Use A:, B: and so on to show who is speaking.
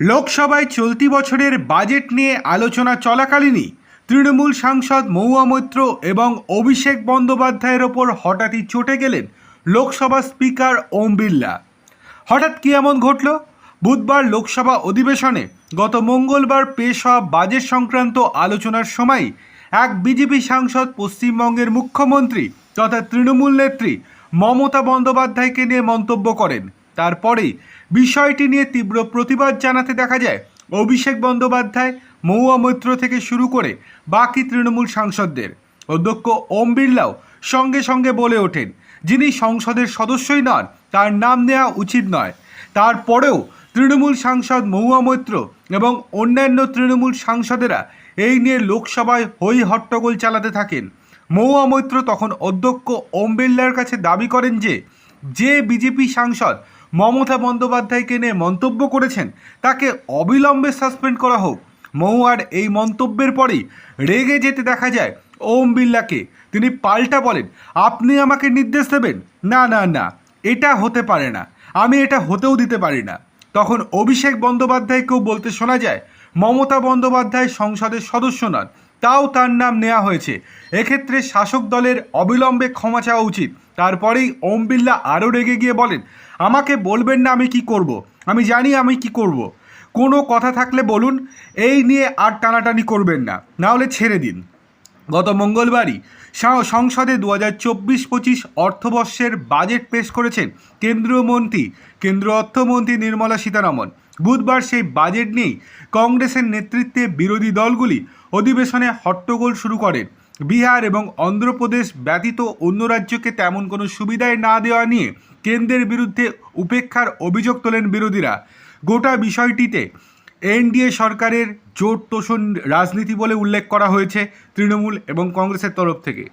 A: লোকসভায় চলতি বছরের বাজেট নিয়ে আলোচনা চলাকালীনই তৃণমূল সাংসদ মৌয়া মৈত্র এবং অভিষেক বন্দ্যোপাধ্যায়ের ওপর হঠাৎই চটে গেলেন লোকসভা স্পিকার ওম বিড়লা। হঠাৎ কী এমন ঘটল? বুধবার লোকসভা অধিবেশনে গত মঙ্গলবার পেশ হওয়া বাজেট সংক্রান্ত আলোচনার সময় এক বিজেপি সাংসদ পশ্চিমবঙ্গের মুখ্যমন্ত্রী তথা তৃণমূল নেত্রী মমতা বন্দ্যোপাধ্যায়কে নিয়ে মন্তব্য করেন। তারপরেই বিষয়টি নিয়ে তীব্র প্রতিবাদ জানাতে দেখা যায়। অভিষেক বন্দ্যোপাধ্যায়, মহুয়া মৈত্র থেকে শুরু করে বাকি তৃণমূল সাংসদদের। অধ্যক্ষ ওম বিড়লাও সঙ্গে সঙ্গে বলে ওঠেন, যিনি সংসদের সদস্যই নন, তার নাম নেওয়া উচিত নয়। তারপরেও তৃণমূল সাংসদ মহুয়া মৈত্র এবং অন্যান্য তৃণমূল সাংসদেরা এই নিয়ে লোকসভায় হই হট্টগোল চালাতে থাকেন। মহুয়া মৈত্র তখন অধ্যক্ষ ওম বিড়লার কাছে দাবি করেন যে যে বিজেপি সাংসদ মমতা বন্দ্যোপাধ্যায়কে নিয়ে মন্তব্য করেছেন। তাকে অবিলম্বে সাসপেন্ড করা হোক। মহুয়ার এই মন্তব্যের পরেই রেগে যেতে দেখা যায় ওম বিল্লাকে তিনি পাল্টা বলেন, আপনি আমাকে নির্দেশ দেবেন। না না না, এটা হতে পারে না। আমি এটা হতেও দিতে পারি না। তখন অভিষেক বন্দ্যোপাধ্যায়কেও বলতে শোনা যায়, মমতা বন্দ্যোপাধ্যায় সংসদের সদস্য নন। তাও তার নাম নেওয়া হয়েছে এক্ষেত্রে শাসক দলের অবিলম্বে ক্ষমা চাওয়া উচিত তারপরেই ওম বিল্লা আরও রেগে গিয়ে বলেন, আমাকে বলবেন না আমি কি করব। আমি জানি আমি কি করব। কোনো কথা থাকলে বলুন, এই নিয়ে আর টানাটানি করবেন না নাহলে ছেড়ে দিন গত মঙ্গলবারই সংসদে দু হাজার চব্বিশ পঁচিশ অর্থবর্ষের বাজেট পেশ করেছেন কেন্দ্রীয় মন্ত্রী, কেন্দ্রীয় অর্থমন্ত্রী নির্মলা সীতারামন। বুধবার সেই বাজেট নিয়েই কংগ্রেসের নেতৃত্বে বিরোধী দলগুলি অধিবেশনে হট্টগোল শুরু করেন। বিহার এবং অন্ধ্রপ্রদেশ ব্যতীত অন্য রাজ্যকে তেমন কোনো সুবিধায় না দেওয়া নিয়ে কেন্দ্রের বিরুদ্ধে উপেক্ষার অভিযোগ তোলেন বিরোধীরা। গোটা বিষয়টিতে এনডিএ সরকারের জোট তোষণ রাজনীতি বলে উল্লেখ করা হয়েছে তৃণমূল এবং কংগ্রেসের তরফ থেকে।